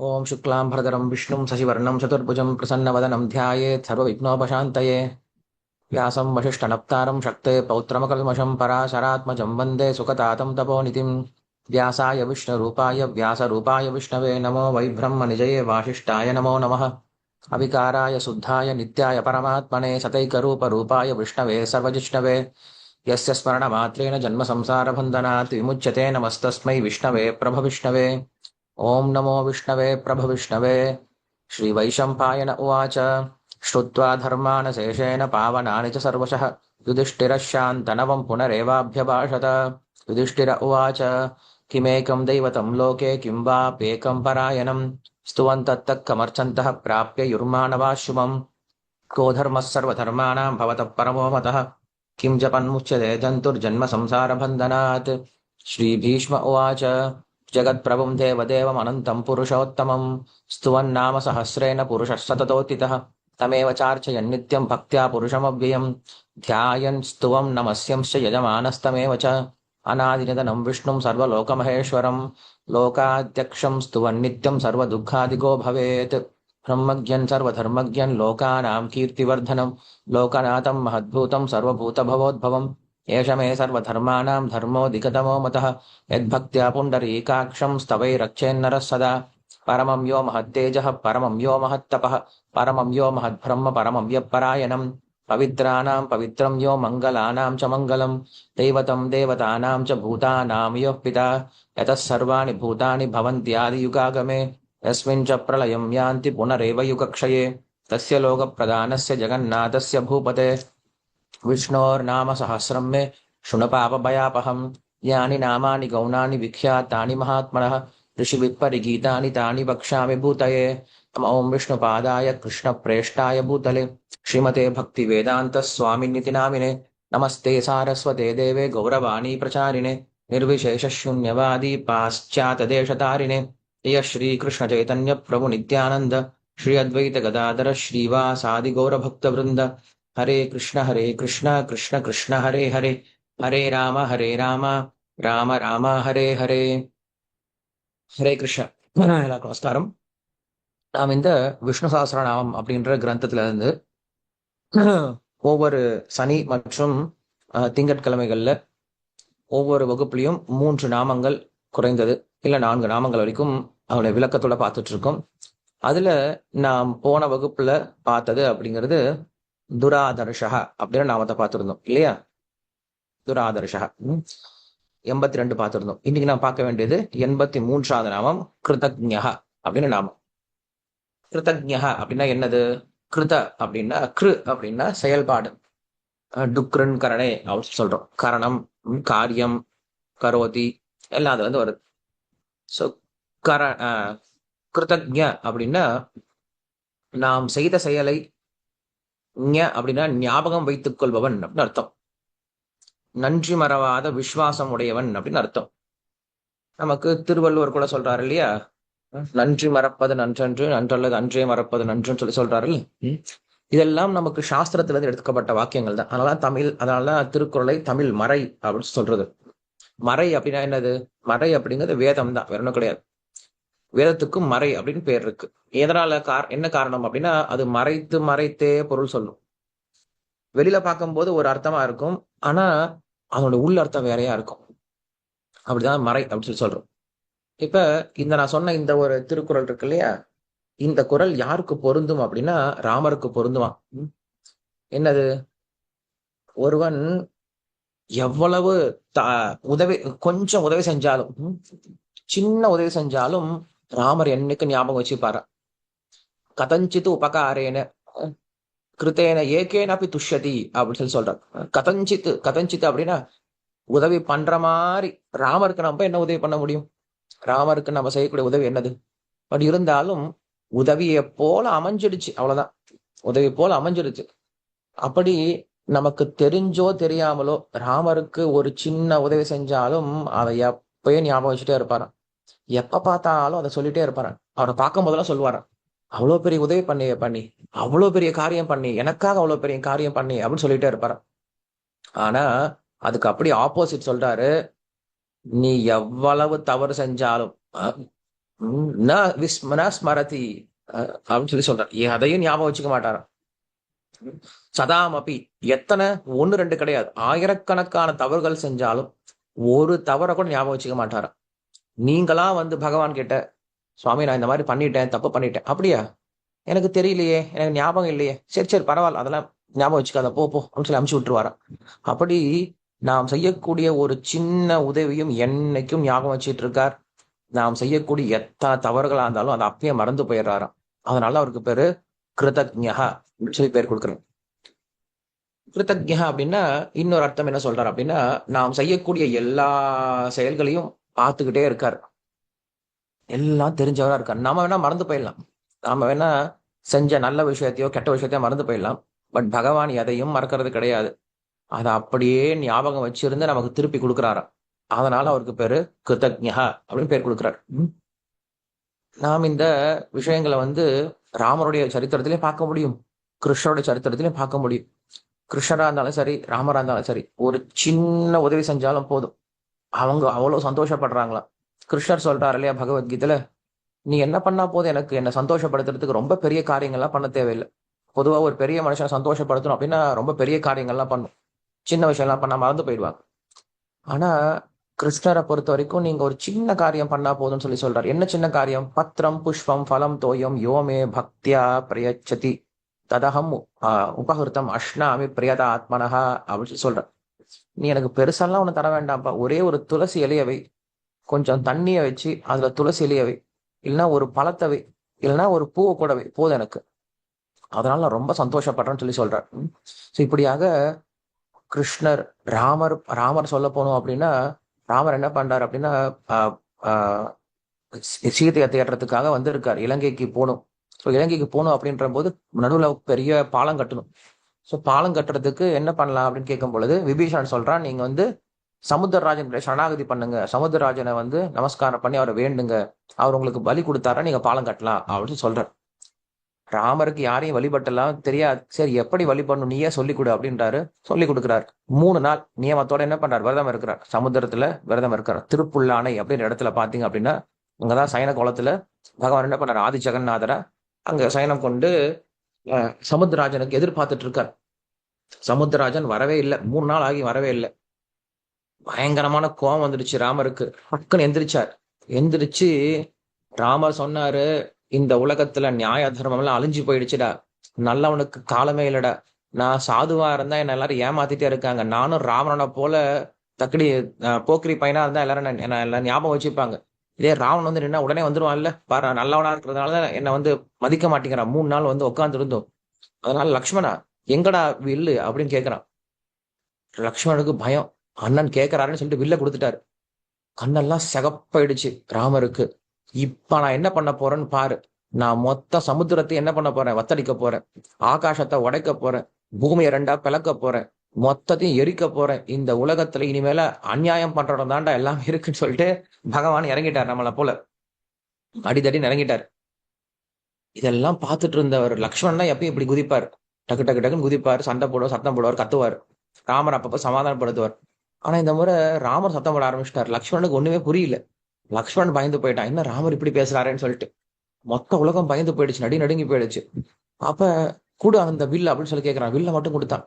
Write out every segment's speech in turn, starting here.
ఓం శుక్లాంభరధరం విష్ణు శశివర్ణం చతుర్భుజం ప్రసన్నవదనం ధ్యాయేత్ సర్వవిఘ్నోపశాంతయే. వ్యాసం వశిష్టనప్తారం శక్తే పౌత్రమకల్మషం పరాశరాత్మజం వందే సుఖతాతం తపోనితిం వ్యాసాయ విష్ణురూపాయ వ్యాసరూపాయ విష్ణవే నమో వైబ్రహ్మ వైబ్రహ్మనిజయే వాసిష్టాయ నమో నమ. అవికారాయ శుద్ధాయ నిత్యాయ పరమాత్మనే సతైకరూపరూపాయ విష్ణవే సర్వజిష్ణవే. యస్య స్మరణమాత్రేణ జన్మ సంసారబంధనాత్ విముచ్యతే నమస్తస్మై విష్ణవే ప్రభ విష్ణవే. ॐ नमो विष्णवे प्रभविष्णवे श्रीवैशम्पायन उवाच श्रुत्वा धर्मान् शेषेण पावनानि च सर्वशः युधिष्ठिरः शान्तनवं पुनरेवाभ्यभाषत युधिष्ठिर उवाच किमेकं दैवतं लोके किं वाप्येकं परायणं स्तुवन्तत्तत्कमर्चन्तः प्राप्य युर्माणवा शुभम् को धर्मः सर्वधर्माणां भवतः परमो मतः किं जपन्मुच्यते जन्तुर्जन्म संसारबन्धनात् श्रीभीष्म उवाच జగత్ప్రభుం దేవదేవమనంతం పురుషోత్తమం. స్తువన్నామ సహస్రేణ పురుషస్తతోతిత. తమేవ చార్చయన్ నిత్యం భక్త్యా పురుషమవ్యయం. ధ్యాయన్ స్తువం నమస్యంశ్చ యజమానస్తమేవ చ. అనాదినిధనం విష్ణుం సర్వలోకమహేశ్వరం. లోకాధ్యక్షం స్తువన్ నిత్యం సర్వదుఃఖాదిగో భవేత్. బ్రహ్మజ్ఞన్ సర్వధర్మజ్ఞన్ లోకానాం కీర్తివర్ధనం. లోకనాథం మహద్భూతం సర్వభూతభవోద్భవం. ఏష మే సర్వధర్మాణం ధర్మో దిగతమో మత. యద్భక్త్యా పుండరీకాక్షం స్తవై రక్షేన్నర సదా. పరమం యో మహత్తేజ పరమం యో మహత్తప. పరమం యో మహద్బ్రహ్మ పరమం యపరాయణం పవిత్రాణం పవిత్రం యో మంగళానాం చ మంగళం. దైవతం దేవతానాం చ భూతానాం యో పిత. యతసర్వాణి భూతాని భవంత్యాది యుగాగమే యస్మిన్ చ ప్రళయం యాంతి పునరేవ యుగక్షయే. తస్య లోక ప్రధానస్య జగన్నాథస్య భూపతే. सहस्रं मे शृणुपापभयापहं यानि नामानि गौणानि विख्यातानि महात्मनः। ऋषिविप्परिगीतानि तानि वक्ष्यामि भूतये। ॐ विष्णुपादाय कृष्णप्रेष्ठाय भूतले। श्रीमते भक्तिवेदान्तस्वामिनिति नामिने। नमस्ते सारस्वते देवे गौरवाणी प्रचारिणे। निर्विशेषशून्यवादी पाश्चातदेशतारिणे यः श्रीकृष्णचैतन्यप्रभुनित्यानन्द। श्री अद्वैत गदाधर श्रीवासादि ஹரே கிருஷ்ண ஹரே கிருஷ்ணா கிருஷ்ண கிருஷ்ண ஹரே ஹரே. ஹரே ராம ஹரே ராம. ராம ராம ஹரே ஹரே. ஹரே கிருஷ்ணா. எல்லாருக்கும் நமஸ்காரம். நாம் இந்த விஷ்ணு சாஸ்திரநாமம் அப்படின்ற கிரந்தத்துல இருந்து ஒவ்வொரு சனி மற்றும் திங்கட்கிழமைகள்ல ஒவ்வொரு வகுப்புலையும் மூன்று நாமங்கள் குறைந்தது. இல்லை நான்கு நாமங்கள் வரைக்கும் அவனுடைய விளக்கத்தோட பார்த்துட்டு இருக்கோம். அதுல நாம் போன வகுப்புல பார்த்தது அப்படிங்கிறது துராதர்ஷா அப்படின்னு நாமத்தை பார்த்திருந்தோம். இல்லையா? துராதர்ஷா எண்பத்தி ரெண்டு பார்த்திருந்தோம். இன்னைக்கு நான் பார்க்க வேண்டியது எண்பத்தி மூன்றாவது நாமம் கிருதஜ்ஞா அப்படின்னு நாமம். கிருதஜ்ஞா அப்படின்னா என்னது? கிருத அப்படின்னா கிரு அப்படின்னா செயல்பாடு. டுக்ரன் கரணே அப்படின்னு சொல்றோம். கரணம் காரியம் கரோதி எல்லாம் அதுல இருந்து வருது. ஸோ கர அஹ், அப்படின்னா நாம் செய்த செயலை ஞ அப்படின்னா ஞாபகம் வைத்துக் கொள்பவன் அப்படின்னு அர்த்தம். நன்றி மறவாத விசுவாசம் உடையவன் அப்படின்னு அர்த்தம். நமக்கு திருவள்ளுவர் கூட சொல்றாரு இல்லையா? நன்றி மறப்பது நன்றன்று நன்றல்லது அன்றே மறப்பது நன்றுன்னு சொல்லி சொல்றாரு. இதெல்லாம் நமக்கு சாஸ்திரத்துல இருந்து எடுக்கப்பட்ட வாக்கியங்கள் தான். அதனால தமிழ் அதனால திருக்குறளை தமிழ் மறை அப்படின்னு சொல்றது. மறை அப்படின்னா என்னது? மறை அப்படிங்கிறது வேதம் தான் வேற ஒன்றும் கிடையாது. வேதத்துக்கும் மறை அப்படின்னு பேர் இருக்கு. எதனால கார் என்ன காரணம் அப்படின்னா அது மறைத்து மறைத்தே பொருள் சொல்லும். வெளியில பார்க்கும்போது ஒரு அர்த்தமா இருக்கும். ஆனா அதனோட உள்ள அர்த்தம் வேறையா இருக்கும். அப்படிதான் மறை அப்படின்னு சொல்லி சொல்றோம். இப்ப இந்த நான் சொன்ன இந்த ஒரு திருக்குறள் இருக்கு இல்லையா? இந்த குறள் யாருக்கு பொருந்தும் அப்படின்னா ராமருக்கு பொருந்துவான் என்னது? ஒருவன் எவ்வளவு த உதவி கொஞ்சம் உதவி செஞ்சாலும் சின்ன உதவி செஞ்சாலும் ராமர் என்னைக்கு ஞாபகம் வச்சுப்பாரா? கதஞ்சித்து உபகாரேன கிருத்தேன ஏகேன அப்படி துஷதி அப்படின்னு சொல்லி சொல்றாரு. கதஞ்சித்து கதஞ்சித்து அப்படின்னா உதவி பண்ற மாதிரி ராமருக்கு நம்ம என்ன உதவி பண்ண முடியும்? ராமருக்கு நம்ம செய்யக்கூடிய உதவி என்னது? பட் இருந்தாலும் உதவியை போல அமைஞ்சிடுச்சு அவ்வளவுதான். உதவி போல அமைஞ்சிடுச்சு. அப்படி நமக்கு தெரிஞ்சோ தெரியாமலோ ராமருக்கு ஒரு சின்ன உதவி செஞ்சாலும் அதை எப்பயும் ஞாபகம் வச்சுட்டே இருப்பாராம். எப்ப பார்த்தாலும் அதை சொல்லிட்டே இருப்பாரு. அவரை பார்க்கும் போதெல்லாம் சொல்லுவாராம் அவ்வளோ பெரிய உதவி பண்ணி பண்ணி. அவ்வளோ பெரிய காரியம் பண்ணி. எனக்காக அவ்வளோ பெரிய காரியம் பண்ணி அப்படின்னு சொல்லிட்டே இருப்பாராம் ஆனா அதுக்கு அப்படி ஆப்போசிட் சொல்றாரு. நீ எவ்வளவு தவறு செஞ்சாலும் ஸ்மரதி அப்படின்னு சொல்லி சொல்றாரு. அதையும் ஞாபகம் வச்சுக்க மாட்டாராம் சதாமபி எத்தனை? ஒன்னு ரெண்டு கிடையாது. ஆயிரக்கணக்கான தவறுகள் செஞ்சாலும் ஒரு தவறை கூட ஞாபகம் வச்சுக்க மாட்டாராம் நீங்களா வந்து பகவான் கிட்ட சுவாமி நான் இந்த மாதிரி பண்ணிட்டேன் தப்பு பண்ணிட்டேன். அப்படியா? எனக்கு தெரியலையே எனக்கு ஞாபகம் இல்லையே. சரி சரி பரவாயில்ல அதெல்லாம் ஞாபகம் வச்சுக்காத போ போ அப்படின்னு சொல்லி அமுச்சு விட்டுருவாராம். அப்படி நாம் செய்யக்கூடிய ஒரு சின்ன உதவியும் என்னைக்கும் ஞாபகம் வச்சுட்டு இருக்கார். நாம் செய்யக்கூடிய எத்தனை தவறுகளா இருந்தாலும் அதை அப்பயே மறந்து போயிடுறாராம். அதனால அவருக்கு பேரு கிருதஜ்ஞா சொல்லி பேர் கொடுக்குறேன் கிருத்தஜா அப்படின்னா இன்னொரு அர்த்தம் என்ன சொல்றாரு அப்படின்னா நாம் செய்யக்கூடிய எல்லா செயல்களையும் பார்த்துக்கிட்டே இருக்கார். எல்லாம் தெரிஞ்சவரா இருக்கார். நாம வேணா மறந்து போயிடலாம். நாம வேணா செஞ்ச நல்ல விஷயத்தையோ கெட்ட விஷயத்தையோ மறந்து போயிடலாம். பட் பகவான் எதையும் மறக்கிறது கிடையாது. அதை அப்படியே ஞாபகம் வச்சிருந்து நமக்கு திருப்பி கொடுக்குறாராம். அதனால அவருக்கு பேரு கிருதஜ்ஞா அப்படின்னு பேர் கொடுக்குறாரு. நாம் இந்த விஷயங்களை வந்து ராமருடைய சரித்திரத்திலே பார்க்க முடியும். கிருஷ்ணருடைய சரித்திரத்திலையும் பார்க்க முடியும். கிருஷ்ணரா இருந்தாலும் சரி ராமரா இருந்தாலும் சரி ஒரு சின்ன உதவி செஞ்சாலும் போதும். அவங்க அவ்வளோ சந்தோஷப்படுறாங்களாம் கிருஷ்ணர் சொல்றாரு இல்லையா பகவத்கீதையில நீ என்ன பண்ணா போதும் எனக்கு? என்னை சந்தோஷப்படுத்துறதுக்கு ரொம்ப பெரிய காரியங்கள்லாம் பண்ண தேவையில்லை. பொதுவாக ஒரு பெரிய மனுஷனை சந்தோஷப்படுத்தணும் அப்படின்னா ரொம்ப பெரிய காரியங்கள்லாம் பண்ணும். சின்ன விஷயம்லாம் பண்ண மறந்து போயிடுவாங்க. ஆனா கிருஷ்ணரை பொறுத்த வரைக்கும் நீங்க ஒரு சின்ன காரியம் பண்ணா போதும்னு சொல்லி சொல்றாரு. என்ன சின்ன காரியம்? பத்திரம் புஷ்பம் ஃபலம் தோயம் யோமே பக்தியா பிரயச்சதி ததகம் உபகிருத்தம் அஷ்னாமி பிரியதா ஆத்மனஹா அப்படின்னு சொல்லி நீ எனக்கு பெருசாலாம் ஒன்று தர வேண்டாம்ப்பா. ஒரே ஒரு துளசி இலையவை கொஞ்சம் தண்ணியை வச்சு அதுல துளசி இலையவை இல்லைன்னா ஒரு பழத்தவை இல்லைன்னா ஒரு பூவை கூடவை போதும் எனக்கு. அதனால நான் ரொம்ப சந்தோஷப்படுறேன்னு சொல்லி சொல்றார் ஸோ இப்படியாக கிருஷ்ணர் ராமர் ராமர் சொல்ல போனோம் அப்படின்னா ராமர் என்ன பண்றாரு அப்படின்னா ஆஹ், சீதையை தேடுறதுக்காக வந்திருக்கார். இலங்கைக்கு போகணும். ஸோ இலங்கைக்கு போகணும் அப்படின்ற போது நடுவில் பெரிய பாலம் கட்டணும். ஸோ பாலம் கட்டுறதுக்கு என்ன பண்ணலாம் அப்படின்னு கேட்கும் பொழுது விபீஷன் சொல்றான் நீங்க வந்து சமுத்திரராஜன் சரணாகதி பண்ணுங்க. சமுத்திரராஜனை வந்து நமஸ்காரம் பண்ணி அவரை வேண்டுங்க. அவர் உங்களுக்கு பலி கொடுத்தாரா நீங்க பாலம் கட்டலாம் அப்படின்னு சொல்றார். ராமருக்கு யாரையும் வழிபட்டலாம் தெரியாது. சரி எப்படி வழிபடணும் நீயே சொல்லி கொடு அப்படின்றாரு. சொல்லி கொடுக்குறாரு. மூணு நாள் நியமத்தோட என்ன பண்றாரு? விரதம் இருக்கிறார். சமுத்திரத்துல விரதம் இருக்கிறார். திருப்புல்லானை அப்படின்ற இடத்துல பாத்தீங்க அப்படின்னா அங்கதான் சயன குளத்துல பகவான் என்ன பண்ணார்? ஆதி ஜெகநாதரை அங்க சயனம் கொண்டு சமுத்திரராஜனுக்கு எதிர்பார்த்துட்டு இருக்கார். சமுத்திரராஜன் வரவே இல்லை. மூணு நாள் ஆகி வரவே இல்லை. பயங்கரமான கோவம் வந்துடுச்சு ராமருக்கு. பக்குன்னு எந்திரிச்சார். எந்திரிச்சு ராமர் சொன்னாரு இந்த உலகத்துல நியாய தர்மம் எல்லாம் அழிஞ்சு போயிடுச்சுடா. நல்லவனுக்கு காலமே இல்லடா. நான் சாதுவா இருந்தா என்ன எல்லாரும் ஏமாத்திட்டே இருக்காங்க. நானும் ராவணனை போல தக்கடி போக்கிரி பையனா இருந்தா எல்லாரும் என்ன- எல்லாம் ஞாபகம் வச்சுப்பாங்க. இதே ராவணன் வந்து நின்னா உடனே வந்துருவான்ல. பாரு நல்லவனா இருக்கிறதுனால என்னை வந்து மதிக்க மாட்டேங்கிறான். மூணு நாள் வந்து உட்கார்ந்து இருந்தோம் அதனால லக்ஷ்மணா எங்கடா வில்லு அப்படின்னு கேக்குறான். லக்ஷ்மணனுக்கு பயம். அண்ணன் கேட்கறாருன்னு சொல்லிட்டு வில்ல கொடுத்துட்டாரு. கண்ணெல்லாம் சிகப்பாயிடுச்சு ராமருக்கு. இப்ப நான் என்ன பண்ண போறேன்னு பாரு. நான் மொத்த சமுத்திரத்தை என்ன பண்ண போறேன்? வத்தடிக்க போறேன். ஆகாசத்தை உடைக்க போறேன். பூமியை ரெண்டா பிளக்க போறேன். மொத்தத்தையும் எரிக்க போறேன். இந்த உலகத்துல இனிமேல அநியாயம் பண்றோம் தாண்டா எல்லாம் இருக்குன்னு சொல்லிட்டு பகவான் இறங்கிட்டார் நம்மளை போல. அடிதடி இறங்கிட்டார். இதெல்லாம் பார்த்துட்டு இருந்தவர் லக்ஷ்மணன் தான் எப்பயும் இப்படி குதிப்பார். டக்கு டக்கு டக்குன்னு குதிப்பார் சண்டை போடுவார் சத்தம் போடுவார் கத்துவார். ராமர் அப்பப்ப சமாதானப்படுத்துவார். ஆனா இந்த முறை ராமர் சத்தம் போட ஆரம்பிச்சிட்டார். லக்ஷ்மணனுக்கு ஒண்ணுமே புரியல. லக்ஷ்மணன் பயந்து போயிட்டான். என்ன ராமர் இப்படி பேசுறாருன்னு சொல்லிட்டு. மொத்த உலகம் பயந்து போயிடுச்சு. நடி நடுங்கி போயிடுச்சு. அப்ப கூட அந்த வில்ல அப்படின்னு சொல்லி கேட்கறான் வில்ல மட்டும் கொடுத்தான்.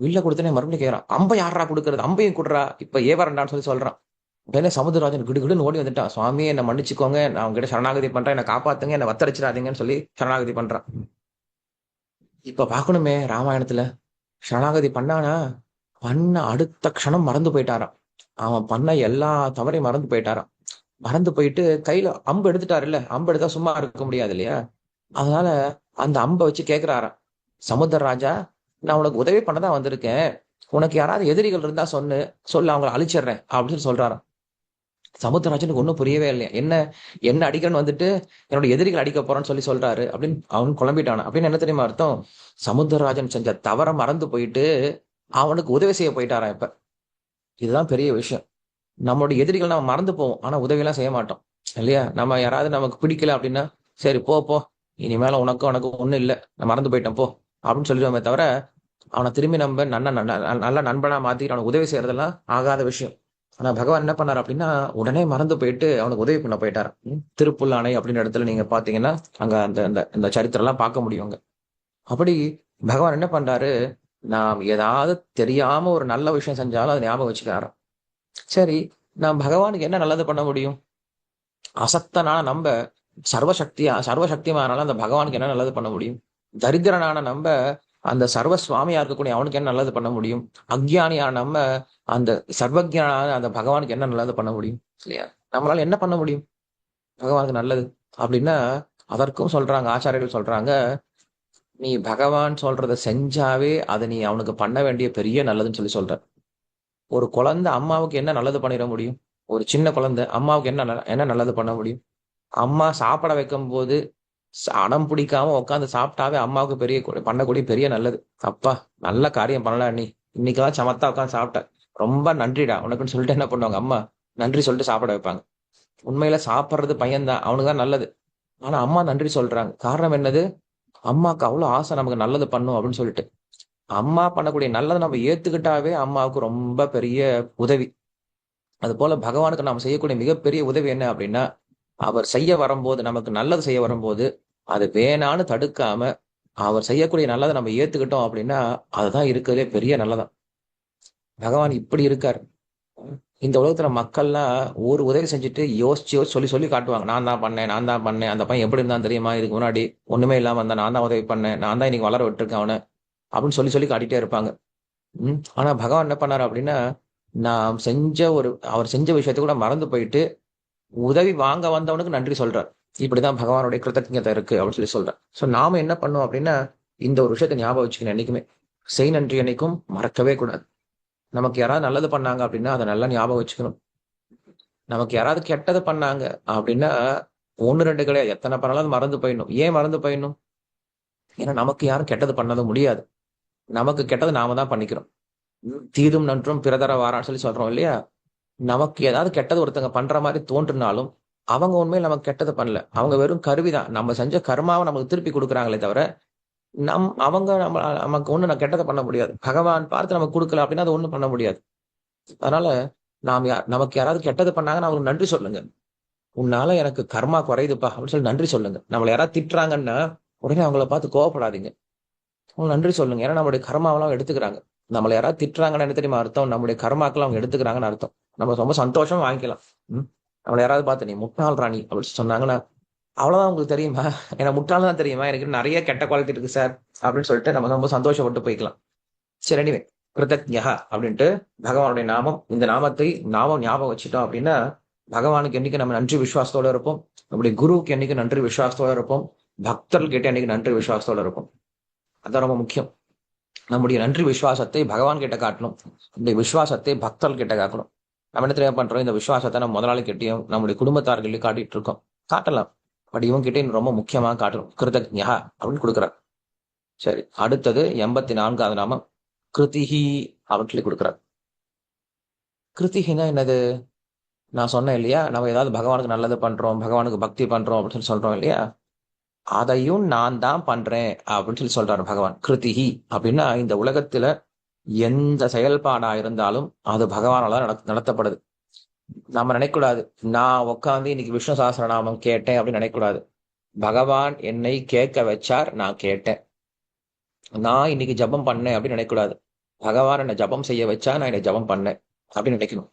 வில்ல கொடுத்தனே மறுபடியும் கேட்கறான் அம்பை யாரா கொடுக்கறது? அம்பையும் கொடுறா. இப்ப ஏவரண்டான்னு சொல்லி சொல்றான். உடனே சமுத்திரராஜன் கிடுகிடுன்னு ஓடி வந்துட்டான். சுவாமி என்னை மன்னிச்சுக்கோங்க. நான் உங்ககிட்ட சரணாகதி பண்றேன். என்னை காப்பாத்துங்க. என்னை வத்தரிச்சிடாதீங்கன்னு சொல்லி சரணாகதி பண்றான். இப்ப பார்க்கணுமே ராமாயணத்துல. சரணாகதி பண்ணானா? பண்ண அடுத்த க்ஷணம் மறந்து போயிட்டாராம். அவன் பண்ண எல்லா தவறையும் மறந்து போயிட்டாராம். மறந்து போயிட்டு கையில அம்பு எடுத்துட்டாரு இல்ல அம்பு எடுத்தா சும்மா இருக்க முடியாது இல்லையா? அதனால அந்த அம்பை வச்சு கேக்குறாராம். சமுத்திரராஜா நான் உனக்கு உதவி பண்ணதான் வந்திருக்கேன். உனக்கு யாராவது எதிரிகள் இருந்தா சொன்னு சொல்லு அவங்கள அழிச்சிடுறேன். அப்படின்னு சொல்லி சொல்றாராம். சமுத்திரராஜனுக்கு ஒன்றும் புரியவே இல்லையா. என்ன என்ன அடிக்கிறேன்னு வந்துட்டு என்னோட எதிரிகள் அடிக்க போறேன்னு சொல்லி சொல்றாரு அப்படின்னு அவன் குழம்பிட்டான். அப்படின்னு என்ன தெரியுமா அர்த்தம்? சமுத்திரராஜன் செஞ்ச தவற மறந்து போயிட்டு அவனுக்கு உதவி செய்ய போயிட்டாரான் இப்ப. இதுதான் பெரிய விஷயம். நம்மளோட எதிரிகள் நம்ம மறந்து போவோம். ஆனா உதவியெல்லாம் செய்ய மாட்டோம். இல்லையா? நம்ம யாராவது நமக்கு பிடிக்கல அப்படின்னா சரி போ போ. இனிமேல உனக்கும் உனக்கு ஒன்றும் இல்லை. நான் மறந்து போயிட்டேன் போ. அப்படின்னு சொல்லிடுவோமே தவிர அவனை திரும்பி நம்ம நல்ல நல்ல நண்பனா மாத்திட்டு அவனுக்கு உதவி செய்யறதெல்லாம் ஆகாத விஷயம். ஆனா பகவான் என்ன பண்ணார் அப்படின்னா உடனே மறந்து போயிட்டு அவனுக்கு உதவி பண்ண போயிட்டார். திருப்புல்லானை அப்படின்ற இடத்துல நீங்க பாத்தீங்கன்னா அங்க அந்த அந்த இந்த சரித்திரம்லாம் பார்க்க முடியும் அப்படி பகவான் என்ன பண்றாரு நாம் ஏதாவது தெரியாம ஒரு நல்ல விஷயம் செஞ்சாலும் அதை ஞாபகம் வச்சுக்காரு சரி நான் பகவானுக்கு என்ன நல்லது பண்ண முடியும்? அசக்தனான நம்ம சர்வசக்தியா சர்வசக்திமானால அந்த பகவானுக்கு என்ன நல்லது பண்ண முடியும்? தரித்திரனான நம்ம அந்த சர்வ சுவாமியா இருக்கக்கூடிய அவனுக்கு என்ன நல்லது பண்ண முடியும்? அக்ஞானியான நம்ம அந்த சர்வஜான அந்த பகவானுக்கு என்ன நல்லது பண்ண முடியும்? இல்லையா? நம்மளால என்ன பண்ண முடியும்? பகவானுக்கு நல்லது. அப்படின்னா அதற்கும் சொல்றாங்க ஆச்சாரியர்கள் சொல்றாங்க நீ பகவான் சொல்றத செஞ்சாவே அதை நீ அவனுக்கு பண்ண வேண்டிய பெரிய நல்லதுன்னு சொல்லி சொல்ற. ஒரு குழந்தை அம்மாவுக்கு என்ன நல்லது பண்ணிட முடியும்? ஒரு சின்ன குழந்தை அம்மாவுக்கு என்ன நல்ல- என்ன நல்லது பண்ண முடியும்? அம்மா சாப்பிட வைக்கும் போது அடம் பிடிக்காம உட்காந்து சாப்பிட்டாவே அம்மாவுக்கு பெரிய பண்ணக்கூடிய பெரிய நல்லது. அப்பா நல்ல காரியம் பண்ணலாம் நீ. இன்னைக்கெல்லாம் சமத்தா உட்காந்து சாப்பிட்ட. ரொம்ப நன்றிடா. உனக்குன்னு சொல்லிட்டு என்ன பண்ணுவாங்க? அம்மா நன்றி சொல்லிட்டு சாப்பிட வைப்பாங்க. உண்மையில சாப்பிட்றது பையன்தான். அவனுக்கு தான் நல்லது. ஆனா அம்மா நன்றி சொல்றாங்க. காரணம் என்னது? அம்மாவுக்கு அவ்வளவு ஆசை நமக்கு நல்லது பண்ணும் அப்படின்னு சொல்லிட்டு. அம்மா பண்ணக்கூடிய நல்லதை நம்ம ஏத்துக்கிட்டாவே அம்மாவுக்கு ரொம்ப பெரிய உதவி. அது போல பகவானுக்கு நாம் செய்யக்கூடிய மிகப்பெரிய உதவி என்ன அப்படின்னா அவர் செய்ய வரும்போது நமக்கு நல்லது செய்ய வரும்போது அது வேணான்னு தடுக்காம அவர் செய்யக்கூடிய நல்லதை நம்ம ஏத்துக்கிட்டோம் அப்படின்னா அதுதான் இருக்கிறதே பெரிய நல்லதான். பகவான் இப்படி இருக்காரு. இந்த உலகத்துல மக்கள்லாம் ஒரு உதவி செஞ்சுட்டு யோசிச்சு யோசிச்சு சொல்லி சொல்லி காட்டுவாங்க. நான் தான் பண்ணேன் நான் தான் பண்ணேன் அந்த பையன் எப்படி இருந்தான் தெரியுமா? இதுக்கு முன்னாடி ஒண்ணுமே இல்லாம வந்தா நான் தான் உதவி பண்ணேன் நான் தான் இன்னைக்கு வளர விட்டுருக்கேன் அவனை அப்படின்னு சொல்லி சொல்லி காட்டிட்டே இருப்பாங்க. உம் ஆனா பகவான் என்ன பண்ணாரு அப்படின்னா நான் செஞ்ச ஒரு அவர் செஞ்ச விஷயத்தை கூட மறந்து போயிட்டு உதவி வாங்க வந்தவனுக்கு நன்றி சொல்றார். இப்படிதான் பகவானுடைய கிருத்தஜதை இருக்கு அப்படின்னு சொல்லி சொல்றேன். சோ நாம என்ன பண்ணோம் அப்படின்னா இந்த ஒரு விஷயத்தை ஞாபகம் வச்சுக்கணும் என்னைக்குமே. செய் நன்றி என்னைக்கும் மறக்கவே கூடாது. நமக்கு யாராவது நல்லது பண்ணாங்க அப்படின்னா அதை நல்லா ஞாபகம் வச்சுக்கணும். நமக்கு யாராவது கெட்டது பண்ணாங்க அப்படின்னா ஒன்று ரெண்டு கிடையாது. எத்தனை பண்ணாலும் அது மறந்து போயிடணும். ஏன் மறந்து போயிடணும்? ஏன்னா நமக்கு யாரும் கெட்டது பண்ணது முடியாது. நமக்கு கெட்டது நாம தான் பண்ணிக்கிறோம். தீதும் நன்றும் பிறதர வாரான்னு சொல்லி சொல்றோம் இல்லையா? நமக்கு ஏதாவது கெட்டது ஒருத்தங்க பண்ற மாதிரி தோன்றினாலும் அவங்க உண்மையில் நமக்கு கெட்டது பண்ணல. அவங்க வெறும் கருவிதான். நம்ம செஞ்ச கர்மாவை நமக்கு திருப்பி கொடுக்குறாங்களே தவிர நம் அவங்க நம்ம நமக்கு ஒண்ணு நான் கெட்டதை பண்ண முடியாது. பகவான் பார்த்து நமக்கு கொடுக்கல அப்படின்னா அது ஒண்ணும் பண்ண முடியாது. அதனால நாம் யார் நமக்கு யாராவது கெட்டது பண்ணாங்கன்னா அவங்களுக்கு நன்றி சொல்லுங்க. உன்னால எனக்கு கர்மா குறையுதுப்பா அப்படின்னு சொல்லி நன்றி சொல்லுங்க. நம்மளை யாராவது திட்டுறாங்கன்னா உடனே அவங்கள பார்த்து கோவப்படாதீங்க. அவங்க நன்றி சொல்லுங்க. ஏன்னா நம்மளுடைய கர்மாவெல்லாம் எடுத்துக்கிறாங்க. நம்மளை யாராவது திட்டுறாங்கன்னு என்ன தெரியுமா அர்த்தம்? நம்முடைய கர்மாக்கெல்லாம் அவங்க எடுத்துக்கிறாங்கன்னு அர்த்தம். நம்ம ரொம்ப சந்தோஷமா வாங்கிக்கலாம். ம்? நம்மளை யாராவது பார்த்து நீ முட்டாள் ராணி அப்படின்னு சொன்னாங்கன்னா அவ்வளவுதான் உங்களுக்கு தெரியுமா? ஏன்னா முட்டாள் தான் தெரியுமா? எனக்கு நிறைய கெட்ட குவாலிட்டி இருக்கு சார் அப்படின்னு சொல்லிட்டு நம்ம ரொம்ப சந்தோஷப்பட்டு போய்க்கலாம். சரி எனிவே கிருதஜா அப்படின்ட்டு பகவானுடைய நாமம் இந்த நாமத்தை நாமம் ஞாபகம் வச்சுட்டோம் அப்படின்னா பகவானுக்கு என்னைக்கு நம்ம நன்றி விசுவாசத்தோட இருப்போம்? நம்முடைய குருவுக்கு என்னைக்கு நன்றி விசுவாசத்தோட இருப்போம்? பக்தர்கிட்ட என்னைக்கு நன்றி விசுவாசத்தோட இருப்போம்? அதான் ரொம்ப முக்கியம். நம்முடைய நன்றி விசுவாசத்தை பகவான் கிட்ட காட்டணும். நம்முடைய விசுவாசத்தை பக்தர்கள் கிட்ட காட்டணும். நம்ம என்ன தெரியாம பண்றோம்? இந்த விசுவாசத்தை நம்ம முதலாளி கிட்டையும் நம்முடைய குடும்பத்தார்களையும் காட்டிட்டு இருக்கோம் காட்டலாம். பட் இவங்க ரொம்ப முக்கியமா காட்டணும். கிருதஜா அப்படின்னு கொடுக்குறார். சரி அடுத்தது எண்பத்தி நான்காவது நாமம் கிருதிகி அப்படின்னு சொல்லி கொடுக்குறார். கிருதிஹினா என்னது? நான் சொன்னேன் இல்லையா? நம்ம ஏதாவது பகவானுக்கு நல்லது பண்றோம் பகவானுக்கு பக்தி பண்றோம் அப்படின்னு சொல்லி சொல்றோம் இல்லையா? அதையும் நான் தான் பண்றேன் அப்படின்னு சொல்லி சொல்றாரு பகவான். கிருத்திகி அப்படின்னா இந்த உலகத்துல எந்த செயல்பாடா இருந்தாலும் அது பகவானால நடத்த- நடத்தப்படுது. நம்ம நினைக்கக்கூடாது. நான் உட்காந்து இன்னைக்கு விஷ்ணு சாஸ்திரநாமம் கேட்டேன் அப்படின்னு நினைக்கக்கூடாது. பகவான் என்னை கேட்க வச்சார் நான் கேட்டேன். நான் இன்னைக்கு ஜெபம் பண்ணேன் அப்படின்னு நினைக்கக்கூடாது. பகவான் என்னை ஜெபம் செய்ய வச்சா நான் என்னை ஜெபம் பண்ணேன் அப்படின்னு நினைக்கணும்.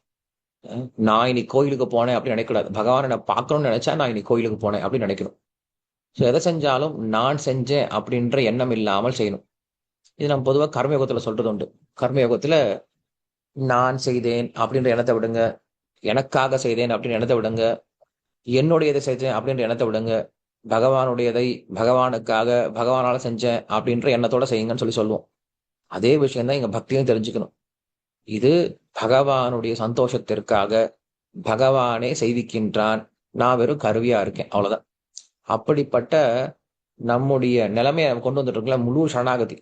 நான் இன்னைக்கு கோயிலுக்கு போனேன் அப்படின்னு நினைக்கக்கூடாது. பகவான் என்னை பார்க்கணும்னு நினைச்சா நான் இன்னைக்கு கோயிலுக்கு போனேன் அப்படின்னு நினைக்கணும். ஸோ எதை செஞ்சாலும் நான் செஞ்சேன் அப்படின்ற எண்ணம் இல்லாமல் செய்யணும். இது நம்ம பொதுவாக கர்மயோகத்தில் சொல்றது உண்டு. கர்மயோகத்தில் நான் செய்தேன் அப்படின்ற எண்ணத்தை விடுங்க. எனக்காக செய்தேன் அப்படின்னு எண்ணத்தை விடுங்க. என்னுடையதை செய்தேன் அப்படின்ற எண்ணத்தை விடுங்க. பகவானுடையதை பகவானுக்காக பகவானால செஞ்சேன் அப்படின்ற எண்ணத்தோட செய்யுங்கன்னு சொல்லி சொல்லுவோம். அதே விஷயம் தான் இங்க பக்தியும் தெரிஞ்சுக்கணும். இது பகவானுடைய சந்தோஷத்திற்காக பகவானே செய்விக்கின்றான். நான் வெறும் கருவியா இருக்கேன். அவ்வளவுதான். அப்படிப்பட்ட நம்முடைய நிலைமையை நம்ம கொண்டு வந்துட்டு முழு சரணாகதி.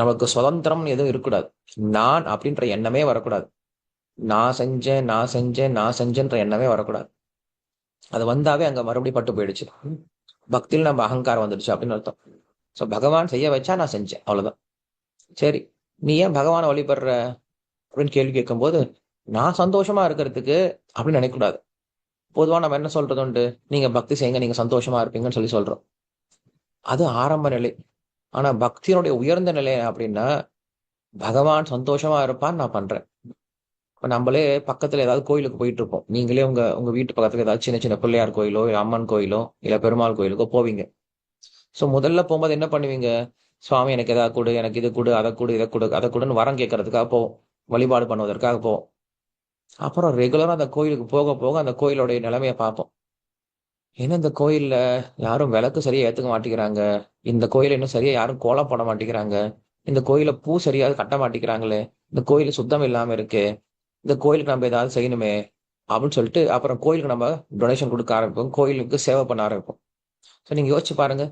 நமக்கு சுதந்திரம் எதுவும் இருக்கக்கூடாது. நான் அப்படின்ற எண்ணமே வரக்கூடாது. நான் செஞ்சேன் நான் செஞ்சேன் நான் செஞ்சேன்ற எண்ணமே வரக்கூடாது. அது வந்தாவே அங்க மறுபடியும் பட்டு போயிடுச்சு. பக்தியில் நம்ம அகங்காரம் வந்துடுச்சு அப்படின்னு அர்த்தம். ஸோ பகவான் செய்ய வச்சா நான் செஞ்சேன் அவ்வளவுதான். சரி நீ ஏன் பகவானை வழிபடுற அப்படின்னு கேள்வி கேட்கும்போது நான் சந்தோஷமா இருக்கிறதுக்கு அப்படின்னு நினைக்கக்கூடாது. பொதுவாக நம்ம என்ன சொல்றது உண்டு? நீங்க பக்தி செய்யுங்க நீங்க சந்தோஷமா இருப்பீங்கன்னு சொல்லி சொல்றோம். அது ஆரம்ப நிலை. ஆனா பக்தியினுடைய உயர்ந்த நிலை அப்படின்னா பகவான் சந்தோஷமா இருப்பான்னு நான் பண்றேன். இப்ப நம்மளே பக்கத்துல ஏதாவது கோயிலுக்கு போயிட்டு இருப்போம் நீங்களே உங்க உங்க வீட்டு பக்கத்துல ஏதாவது சின்ன சின்ன பிள்ளையார் கோயிலோ இல்ல அம்மன் கோயிலோ இல்ல பெருமாள் கோயிலுக்கோ போவீங்க. சோ முதல்ல போகும்போது என்ன பண்ணுவீங்க? சுவாமி எனக்கு எதாவது கொடு எனக்கு இது கொடு அதை கொடு இதை கொடு அதை கொடுன்னு வரம் கேட்கறதுக்காக போவோம். வழிபாடு பண்ணுவதற்காக போவோம். அப்புறம் ரெகுலரா அந்த கோயிலுக்கு போக போக அந்த கோயிலுடைய நிலைமையை பார்ப்போம். ஏன்னா இந்த கோயில்ல யாரும் விளக்கு சரியா ஏத்துக்க மாட்டேங்கிறாங்க. இந்த கோயில இன்னும் சரியா யாரும் கோலம் போட மாட்டேங்கிறாங்க. இந்த கோயில பூ சரியா கட்ட மாட்டேங்கிறாங்களே. இந்த கோயில் சுத்தம் இல்லாம இருக்கு. இந்த கோயிலுக்கு நம்ம ஏதாவது செய்யணுமே அப்படின்னு சொல்லிட்டு அப்புறம் கோயிலுக்கு நம்ம டொனேஷன் கொடுக்க ஆரம்பிப்போம். கோயிலுக்கு சேவை பண்ண ஆரம்பிப்போம். ஸோ நீங்க யோசிச்சு பாருங்க.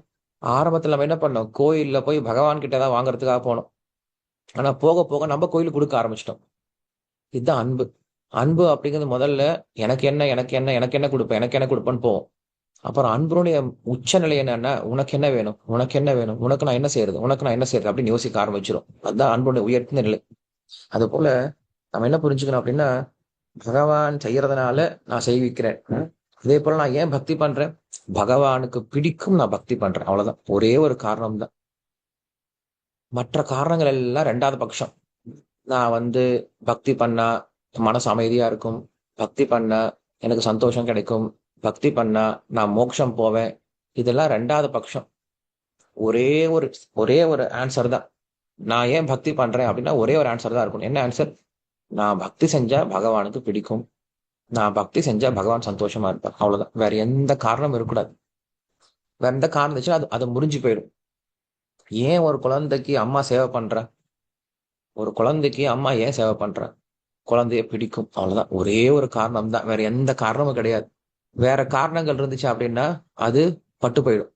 ஆரம்பத்துல நம்ம என்ன பண்ணோம்? கோயில்ல போய் பகவான் கிட்ட தான் வாங்குறதுக்காக போனோம். ஆனா போக போக நம்ம கோயிலுக்கு கொடுக்க ஆரம்பிச்சிட்டோம். இதுதான் அன்பு. அன்பு அப்படிங்கிறது முதல்ல எனக்கு என்ன எனக்கு என்ன எனக்கு என்ன கொடுப்பேன் எனக்கு என்ன கொடுப்பேன்னு போவோம். அப்புறம் அன்புடைய உச்ச நிலை என்னன்னா உனக்கு என்ன வேணும்? உனக்கு என்ன வேணும்? உனக்கு நான் என்ன செய்யறது உனக்கு நான் என்ன செய்யறது அப்படின்னு யோசிக்க ஆரம்பிச்சிடும் அதுதான் அன்புடைய உயர்ந்த நிலை. அது போல நம்ம என்ன புரிஞ்சுக்கணும் அப்படின்னா பகவான் செய்யறதுனால நான் செய்விக்கிறேன். அதே போல நான் ஏன் பக்தி பண்றேன்? பகவானுக்கு பிடிக்கும் நான் பக்தி பண்றேன். அவ்வளவுதான். ஒரே ஒரு காரணம் தான் மற்ற காரணங்கள் எல்லாம் ரெண்டாவது பட்சம். நான் வந்து பக்தி பண்ணா மனசு அமைதியா இருக்கும். பக்தி பண்ணா எனக்கு சந்தோஷம் கிடைக்கும். பக்தி பண்ணா நான் மோட்சம் போவேன். இதெல்லாம் ரெண்டாவது பட்சம் ஒரே ஒரு ஒரே ஒரு ஆன்சர் தான். நான் ஏன் பக்தி பண்றேன் அப்படின்னா ஒரே ஒரு ஆன்சர் தான் இருக்கும் என்ன ஆன்சர் நான் பக்தி செஞ்சா பகவானுக்கு பிடிக்கும். நான் பக்தி செஞ்சா பகவான் சந்தோஷமா இருப்பார். அவ்வளவுதான். வேற எந்த காரணமும் இருக்கக்கூடாது. வேற எந்த காரணம் இருந்துச்சுன்னா அது அது முறிஞ்சு போயிடும். ஏன் ஒரு குழந்தைக்கு அம்மா சேவை பண்ற? ஒரு குழந்தைக்கு அம்மா ஏன் சேவை பண்ற? குழந்தைய பிடிக்கும். அவ்வளவுதான். ஒரே ஒரு காரணம் தான் வேற எந்த காரணமும் கிடையாது. வேற காரணங்கள் இருந்துச்சு அப்படின்னா அது பட்டு போயிடும்.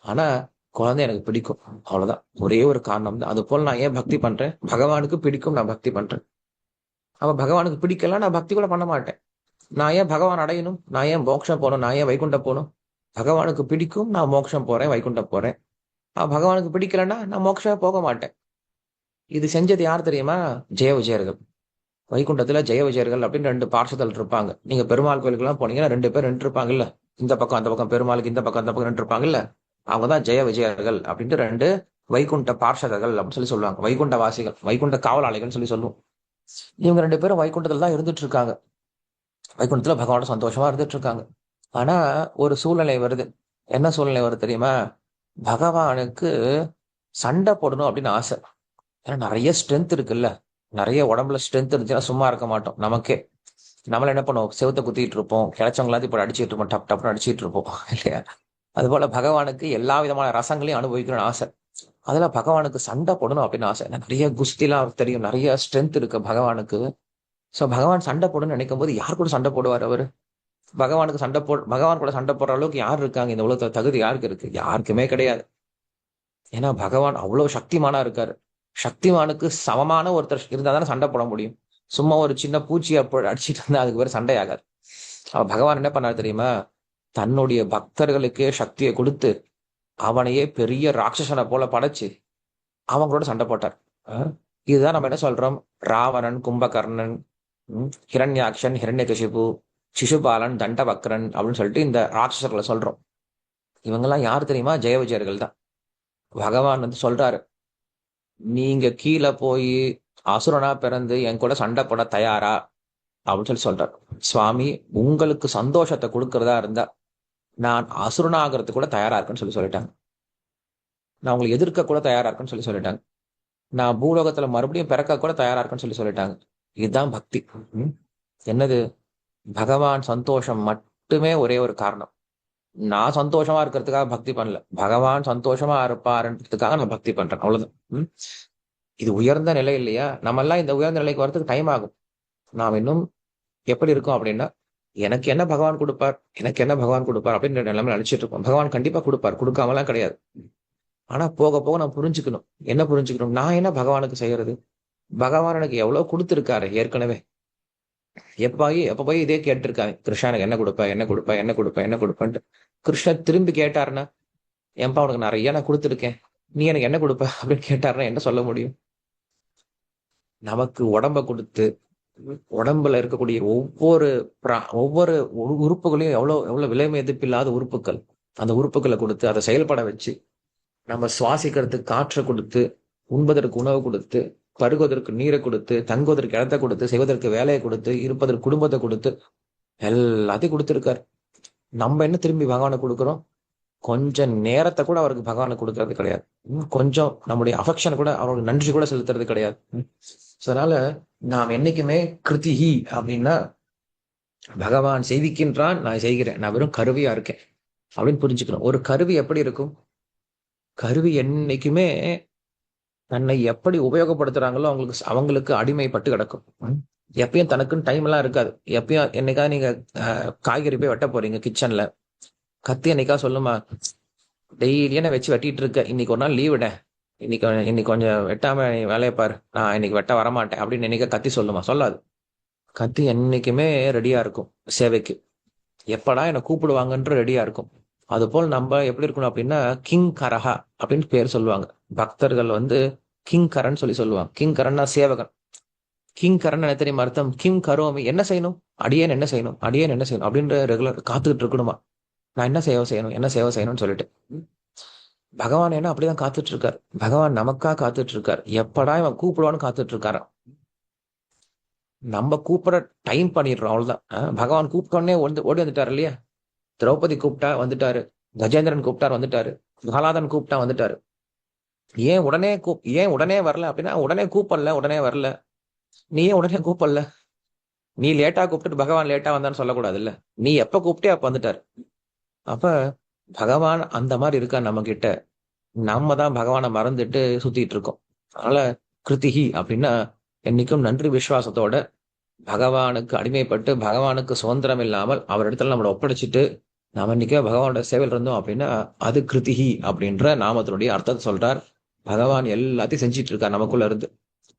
ஆனா குழந்தை எனக்கு பிடிக்கும். அவ்வளவுதான். ஒரே ஒரு காரணம் தான். அது போல நான் ஏன் பக்தி பண்றேன்? பகவானுக்கு பிடிக்கும் நான் பக்தி பண்றேன். அப்ப பகவானுக்கு பிடிக்கலாம் நான் பக்தி கூட பண்ண மாட்டேன். நான் ஏன் பகவான் அடையணும்? நான் ஏன் மோட்சம் போகணும்? நான் ஏன் வைகுண்டம் போகணும்? பகவானுக்கு பிடிக்கும் நான் மோட்சம் போறேன் வைகுண்டம் போறேன். பகவானுக்கு பிடிக்கலன்னா நான் மோட்சம் போக மாட்டேன். இது செஞ்சது யார் தெரியுமா? ஜெய விஜயர்கள். வைகுண்டத்துல ஜெய விஜயர்கள் அப்படின்னு ரெண்டு பார்ஷதல் இருப்பாங்க. நீங்க பெருமாள் கோயிலுக்கு போனீங்கன்னா ரெண்டு பேர் ரெண்டு இருப்பாங்கல்ல இந்த பக்கம் அந்த பக்கம் பெருமாளுக்கு இந்த பக்கம் அந்த பக்கம் ரெண்டு இருப்பாங்கல்ல அவங்க தான் ஜெய விஜயர்கள் அப்படின்ட்டு ரெண்டு வைகுண்ட பார்ஷதர்கள் அப்படின்னு சொல்லி சொல்லுவாங்க. வைகுண்ட வாசிகள் வைகுண்ட காவலாளிகள்னு சொல்லி சொல்லுவோம். இவங்க ரெண்டு பேரும் வைகுண்டத்துல தான் இருந்துட்டு இருக்காங்க. வைகுண்டத்துல பகவானோட சந்தோஷமா இருந்துட்டு இருக்காங்க. ஆனா ஒரு சூழ்நிலை வருது. என்ன சூழ்நிலை வருது தெரியுமா? பகவானுக்கு சண்டை போடணும் அப்படின்னு ஆசை. ஏன்னா நிறைய ஸ்ட்ரென்த் இருக்குல்ல. நிறைய உடம்புல ஸ்ட்ரென்த் இருந்துச்சுன்னா சும்மா இருக்க மாட்டோம். நமக்கே. நம்மள என்ன பண்ணுவோம்? செவத்தை குத்திட்டு இருப்போம். கிடைச்சவங்களாவது இப்போ அடிச்சுட்டு இருப்போம். டப் டப்னு அடிச்சுட்டு இருப்போம். இல்லையா? அதுபோல பகவானுக்கு எல்லா விதமான ரசங்களையும் அனுபவிக்கணும்னு ஆசை. அதுல பகவானுக்கு சண்டை போடணும் அப்படின்னு ஆசை. நிறைய குஸ்திலாம் தெரியும். நிறைய ஸ்ட்ரென்த் இருக்கு பகவானுக்கு. சோ பகவான் சண்டை போடணும்னு நினைக்கும் போது யார் கூட சண்டை போடுவார் அவரு? பகவானுக்கு சண்டை போ பகவான் கூட சண்டை போடுற அளவுக்கு யார் இருக்காங்க? இந்த உலகத்துல தகுதி யாருக்கு இருக்கு? யாருக்குமே கிடையாது. ஏன்னா பகவான் அவ்வளவு சக்திமானா இருக்காரு. சக்திமானுக்கு சமமான ஒருத்தர் இருந்தால் தானே சண்டை போட முடியும். சும்மா ஒரு சின்ன பூச்சி அடிச்சிட்டு இருந்தா அதுக்கு பேர் சண்டை ஆகாது அவ பகவான் என்ன பண்ணாரு தெரியுமா? தன்னுடைய பக்தர்களுக்கே சக்தியை கொடுத்து அவனையே பெரிய ராட்சசனை போல படைச்சு அவங்களோட சண்டை போட்டார். இதுதான் நம்ம என்ன சொல்றோம்? ராவணன் கும்பகர்ணன் ஹிரண்யாக்ஷன் ஹிரண்யகசிபு சிசுபாலன் தண்டபக்ரன் அப்படின்னு சொல்லிட்டு இந்த ராட்சசர்களை சொல்றோம். இவங்கெல்லாம் யார் தெரியுமா? ஜெய விஜயர்கள் தான். பகவான் வந்து சொல்றாரு நீங்க கீழே போய் அசுரனா பிறந்து என் கூட சண்டை போட தயாரா? அப்படின்னு சொல்லி சொல்றார். சுவாமி உங்களுக்கு சந்தோஷத்தை கொடுக்கறதா இருந்தா நான் அசுரனாகிறது கூட தயாரா இருக்குன்னு சொல்லி சொல்லிட்டாங்க. நான் உங்களை எதிர்க்க கூட தயாரா இருக்குன்னு சொல்லி சொல்லிட்டாங்க. நான் பூலோகத்துல மறுபடியும் பிறக்க கூட தயாரா இருக்குன்னு சொல்லி சொல்லிட்டாங்க. இதுதான் பக்தி. என்னது? பகவான் சந்தோஷம் மட்டுமே ஒரே ஒரு காரணம். நான் சந்தோஷமா இருக்கிறதுக்காக பக்தி பண்ணல. பகவான் சந்தோஷமா இருப்பாருன்றதுக்காக நான் பக்தி பண்றேன் அவ்வளவுதான். இது உயர்ந்த நிலை இல்லையா? நம்ம எல்லாம் இந்த உயர்ந்த நிலைக்கு வரதுக்கு டைம் ஆகும். நாம் இன்னும் எப்படி இருக்கோம் அப்படின்னா எனக்கு என்ன பகவான் கொடுப்பார்? எனக்கு என்ன பகவான் கொடுப்பார்? அப்படின்னு நிலைமை நினைச்சிட்டு இருக்கோம். பகவான் கண்டிப்பா கொடுப்பார். கொடுக்காமலாம் கிடையாது. ஆனா போக போக நான் புரிஞ்சுக்கணும். என்ன புரிஞ்சுக்கணும்? நான் என்ன பகவானுக்கு செய்யறது? பகவான் எனக்கு எவ்வளவு கொடுத்துருக்காரு ஏற்கனவே. எப்பாயி எப்ப போய் இதே கேட்டிருக்காங்க கிருஷ்ணா எனக்கு என்ன கொடுப்ப என்ன கொடுப்ப என்ன கொடுப்ப என்ன கொடுப்பன்ட்டு. கிருஷ்ணர் திரும்பி கேட்டாருன்னா என்பா உனக்கு நிறைய நான் கொடுத்துருக்கேன். நீ எனக்கு என்ன கொடுப்ப? அப்படின்னு கேட்டாருன்னா என்ன சொல்ல முடியும்? நமக்கு உடம்ப கொடுத்து உடம்புல இருக்கக்கூடிய ஒவ்வொரு பிரா- ஒவ்வொரு உறுப்புகளையும் எவ்வளவு எவ்வளவு விலை மதிப்பில்லாத உறுப்புகள் அந்த உறுப்புகளை கொடுத்து அதை செயல்பட வச்சு நம்ம சுவாசிக்கிறதுக்கு காற்றை கொடுத்து உண்பதற்கு உணவு கொடுத்து பருகுவதற்கு நீரை கொடுத்து தங்குவதற்கு இடத்தை கொடுத்து செய்வதற்கு வேலையை கொடுத்து இருப்பதற்கு குடும்பத்தை கொடுத்து எல்லாத்தையும் கொடுத்துருக்காரு. நம்ம என்ன திரும்பி பகவானை கொடுக்குறோம்? கொஞ்சம் நேரத்தை கூட அவருக்கு பகவானை கொடுக்கறது கிடையாது. கொஞ்சம் நம்முடைய அஃபெக்ஷன் கூட அவருக்கு நன்றி கூட செலுத்துறது கிடையாது. ஸோ அதனால நாம் என்னைக்குமே கிருதிஹி அப்படின்னா பகவான் செய்விக்கின்றான் நான் செய்கிறேன். நான் வெறும் கருவியா இருக்கேன் அப்படின்னு புரிஞ்சுக்கணும். ஒரு கருவி எப்படி இருக்கும்? கருவி என்னைக்குமே தன்னை எப்படி உபயோகப்படுத்துறாங்களோ அவங்களுக்கு அவங்களுக்கு அடிமைப்பட்டு கிடக்கும். எப்பயும் தனக்குன்னு டைம் எல்லாம் இருக்காது. எப்பயும் என்னைக்கா நீங்க காய்கறி போய் வெட்ட போறீங்க கிச்சன்ல கத்தி என்னைக்கா சொல்லுமா டெய்லியே நான் வச்சு வெட்டிட்டு இருக்க. இன்னைக்கு ஒரு நாள் லீவ் விட. இன்னைக்கு இன்னைக்கு கொஞ்சம் வெட்டாம நீ வேலையை பாரு. நான் இன்னைக்கு வெட்ட வரமாட்டேன். அப்படின்னு என்னைக்கா கத்தி சொல்லுமா? சொல்லாது. கத்தி என்னைக்குமே ரெடியா இருக்கும் சேவைக்கு. எப்படா என்னை கூப்பிடுவாங்கன்ற ரெடியா இருக்கும். அதுபோல் நம்ம எப்படி இருக்கணும் அப்படின்னா கிங் கரஹா அப்படின்னு பேர் சொல்லுவாங்க. பக்தர்கள் வந்து கிங் கரன் சொல்லி சொல்லுவாங்க. கிங் கரன்னா சேவகன். கிங் கரன் என்ன தெரியுமா அர்த்தம்? கிம் கரோமி. என்ன செய்யணும்? அடியேன் என்ன செய்யணும்? அடியேன் என்ன செய்யணும்? அப்படின்ற ரெகுலர் காத்துக்கிட்டு இருக்கணுமா? நான் என்ன சேவை செய்யணும்? என்ன சேவை செய்யணும்னு சொல்லிட்டு. பகவான் என்ன அப்படிதான் காத்துட்டு இருக்காரு பகவான் நமக்கா காத்துட்டு இருக்காரு எப்படா இவன் கூப்பிடுவான்னு காத்துட்டு இருக்காராம் நம்ம கூப்பிட டைம் பண்ணிடுறோம் அவ்வளவுதான். பகவான் கூப்பிட்டோடனே வந்து ஓடி வந்துட்டாரு இல்லையா? திரௌபதி கூப்பிட்டா வந்துட்டாரு. கஜேந்திரன் கூப்பிட்டார் வந்துட்டாரு. பிரகலாதன் கூப்பிட்டா வந்துட்டாரு. ஏன் உடனே கூப் ஏன் உடனே வரல அப்படின்னா உடனே கூப்பிடல உடனே வரல. நீ ஏன் உடனே கூப்பிடல நீ லேட்டா கூப்பிட்டு பகவான் லேட்டா வந்தான்னு சொல்லக்கூடாது இல்ல நீ எப்ப கூப்பிட்டே அப்ப வந்துட்டாரு. அப்ப பகவான் அந்த மாதிரி இருக்கா நம்ம கிட்ட நம்ம தான் பகவானை மறந்துட்டு சுத்திட்டு இருக்கோம். அதனால கிருத்திகி அப்படின்னா என்னைக்கும் நன்றி விசுவாசத்தோட பகவானுக்கு அடிமைப்பட்டு பகவானுக்கு சுதந்திரம் இல்லாமல் அவர் இடத்துல நம்மளை ஒப்படைச்சிட்டு நாம இன்னைக்கே பகவானோட சேவையில் இருந்தோம் அப்படின்னா அது கிருத்திகி அப்படின்ற நாமத்தினுடைய அர்த்தத்தை சொல்றார். பகவான் எல்லாத்தையும் செஞ்சிட்டு இருக்கார் நமக்குள்ள இருந்து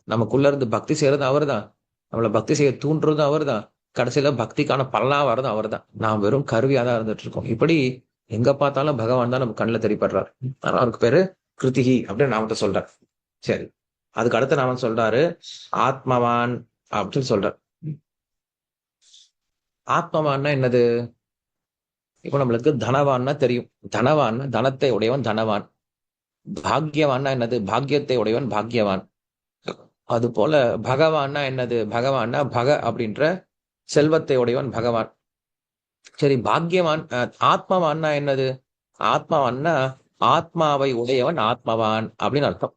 நமக்குள்ள இருந்து பக்தி செய்யறது அவர்தான். நம்மளை பக்தி செய்ய தூண்டுறதும் அவர்தான். கடைசியில பக்திக்கான பலனா வரதும் அவர்தான். நாம் வெறும் கருவியாக தான் இருந்துட்டு இருக்கோம் இப்படி எங்க பார்த்தாலும் பகவான் தான் நம்ம கண்ணில் தெரிப்படுறாரு அதனால அவருக்கு பேரு கிருத்திகி அப்படின்னு நாமத்தை சொல்றார் சரி. அதுக்கு அடுத்து நாம சொல்றாரு ஆத்மவான் அப்படின்னு சொல்றார். ஆத்மவான்னா என்னது? இப்போ நம்மளுக்கு தனவான்னா தெரியும். தனவான் தனத்தை உடையவன் தனவான். பாக்யவான்னா என்னது? பாக்கியத்தை உடையவன் பாக்யவான். அது போல பகவான்னா என்னது? பகவான்னா பக அப்படின்ற செல்வத்தை உடையவன் பகவான். சரி பாக்யவான் ஆத்மவான்னா என்னது? ஆத்மவான்னா ஆத்மாவை உடையவன் ஆத்மவான் அப்படின்னு அர்த்தம்.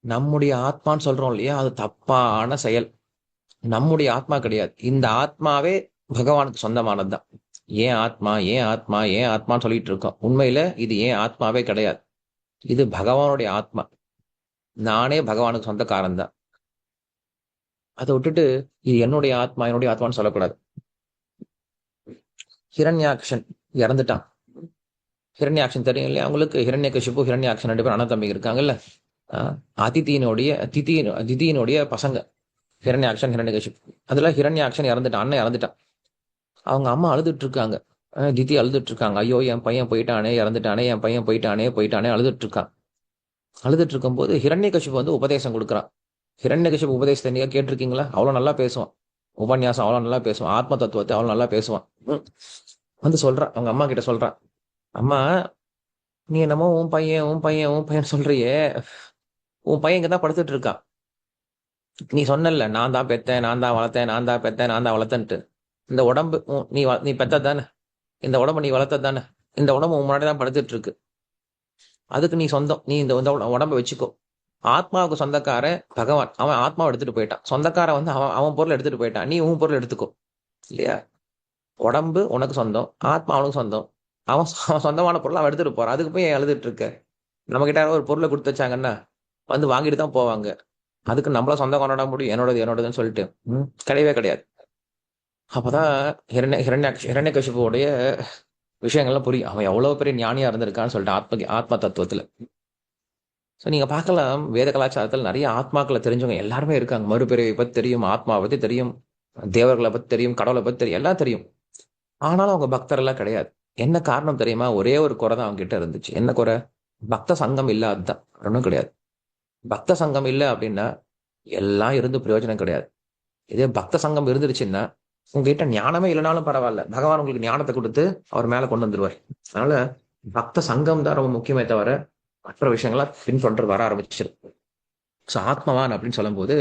நம்முடைய ஆத்மான்னு சொல்றோம் இல்லையா? அது தப்பான செயல். நம்முடைய ஆத்மா கிடையாது. இந்த ஆத்மாவே பகவானுக்கு சொந்தமானதுதான். ஏன் ஆத்மா ஏன் ஆத்மா ஏன் ஆத்மான்னு சொல்லிட்டு இருக்கோம். உண்மையில இது ஏன் ஆத்மாவே கிடையாது. இது பகவானுடைய ஆத்மா. நானே பகவானுக்கு சொந்தக்காரன் தான். அதை விட்டுட்டு இது என்னுடைய ஆத்மா என்னுடைய ஆத்மான்னு சொல்லக்கூடாது. ஹிரண்யாக்ஷன் இறந்துட்டான். ஹிரண்யாக்ஷன் தெரியும் இல்லையா அவங்களுக்கு ஹிரண்ய கஷிப்பு ஹிரண்யாக்ஷன் ரெண்டு பேரும் அண்ணன் தம்பி இருக்காங்கல்ல? ஆஹ் அதித்தியினுடைய திதி திதியினுடைய பசங்க. ஹிரண்யாக்ஷன் ஹிரண்யகசிப்பு. அதுல ஹிரண்யாக்ஷன் இறந்துட்டான் அண்ணன் இறந்துட்டான். அவங்க அம்மா அழுதுட்டு இருக்காங்க திதி அழுதுட்டு இருக்காங்க ஐயோ என் பையன் போயிட்டானே இறந்துட்டானே என் பையன் போயிட்டானே போயிட்டானே அழுதுட்டு இருக்கான் அழுதுட்டு இருக்கும்போது ஹிரண்யகசிப்பு வந்து உபதேசம் கொடுக்குறான். ஹிரண்யகசிப்பு உபதேசத்தை நீங்க கேட்டிருக்கீங்களா? அவ்வளோ நல்லா பேசுவான். உபன்யாசம் அவ்வளோ நல்லா பேசுவான். ஆத்ம தத்துவத்தை அவ்வளோ நல்லா பேசுவான். வந்து சொல்றான். அவங்க அம்மா கிட்ட சொல்றான். அம்மா நீ என்னமோ உன் பையன் உன் பையன் உன் பையன் சொல்றியே. உன் பையன் இங்கே தான் படுத்துட்டு இருக்கான் நீ சொன்னல நான் தான் பெத்தேன் நான் தான் வளர்த்தேன் நான் தான் பெத்தேன் நான் தான் வளர்த்தேன்ட்டு. இந்த உடம்பு நீ நீ பெத்த தானே இந்த உடம்பு நீ வளர்த்த தானே இந்த உடம்பு உன் முன்னாடி தான் படுத்துட்டு இருக்கு அதுக்கு நீ சொந்தம். நீ இந்த உடம்பை உட- உடம்ப வச்சுக்கோ. ஆத்மாவுக்கு சொந்தக்காரன் பகவான். அவன் ஆத்மாவை எடுத்துட்டு போயிட்டான். சொந்தக்காரன் வந்து அவன் அவன் பொருள் எடுத்துட்டு போயிட்டான். நீ உன் பொருள் எடுத்துக்கோ. இல்லையா? உடம்பு உனக்கு சொந்தம். ஆத்மா அவனுக்கு சொந்தம். அவன் அவன் சொந்தமான பொருள் அவன் எடுத்துட்டு போறான். அதுக்கு போய் எழுதிட்டு இருக்க? நம்ம கிட்ட யாராவது ஒரு பொருளை கொடுத்து வச்சாங்கன்னா வந்து வாங்கிட்டு தான் போவாங்க. அதுக்கு நம்மள சொந்தம் கொண்டாட முடியும். என்னோடது என்னோடதுன்னு சொல்லிட்டு. ம், கிடையவே கிடையாது. அப்போதான் ஹிரண்ய ஹிரண்ய ஹிரண்யகசிபுடைய விஷயங்கள்லாம் புரியும். அவன் எவ்வளோ பெரிய ஞானியாக இருந்திருக்கான்னு சொல்லிட்டு ஆத்ம ஆத்ம தத்துவத்தில். ஸோ நீங்கள் பார்க்கலாம் வேத கலாச்சாரத்தில் நிறைய ஆத்மாக்களை தெரிஞ்சவங்க எல்லாருமே இருக்காங்க. மறுபிறவை பற்றி தெரியும் ஆத்மாவை பற்றி தெரியும் தேவர்களை பற்றி தெரியும் கடவுளை பற்றி தெரியும் எல்லாம் தெரியும். ஆனாலும் அவங்க பக்தரெல்லாம் கிடையாது. என்ன காரணம் தெரியுமா? ஒரே ஒரு குறை தான் அவங்க கிட்ட இருந்துச்சு. என்ன குறை? பக்த சங்கம் இல்லாததுதான் ஒன்றும் கிடையாது. பக்த சங்கம் இல்லை அப்படின்னா எல்லாம் இருந்து பிரயோஜனம் கிடையாது. இதே பக்த சங்கம் இருந்துருச்சுன்னா உங்ககிட்ட ஞானமே இல்லைனாலும் பரவாயில்ல. பகவான் உங்களுக்கு ஞானத்தை கொடுத்து அவர் மேல கொண்டு வந்துருவார். அதனால பக்த சங்கம் தான் ரொம்ப முக்கியமே தவிர மற்ற விஷயங்களா பின்தொடர் வர ஆரம்பிச்சிருக்கு ஸோ ஆத்மவான் அப்படின்னு சொல்லும்போது